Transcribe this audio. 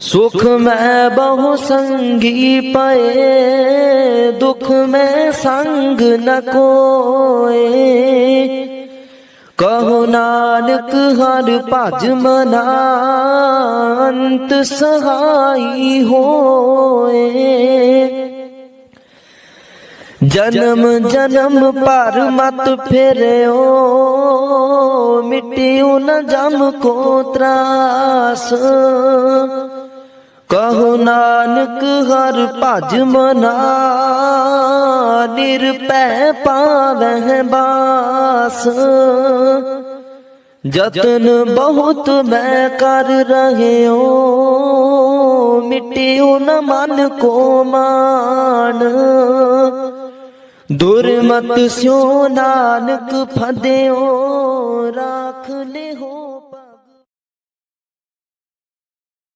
सुख में बहु संगी पए दुख में संग न कोए, कहो नानक हर भज मना अंत सहाई होए। जन्म जन्म पर मत फिरो मिट्टियो न जम को त्रास। ਕਹੋ ਨਾਨਕ ਹਰ ਭਜ ਮਨਾ ਨਿਰਪੈ ਪਾਵਹਿ ਬਾਸ। ਜਤਨ ਬਹੁਤ ਮੈਂ ਕਰ ਰਹਿਓ, ਮਿਟਿਓ ਨ ਮਨ ਕੋ ਮਾਨ ਦੁਰਮਤ ਸਿਓ ਨਾਨਕ ਫਦਿਓ, ਰਾਖ ਲਿਓ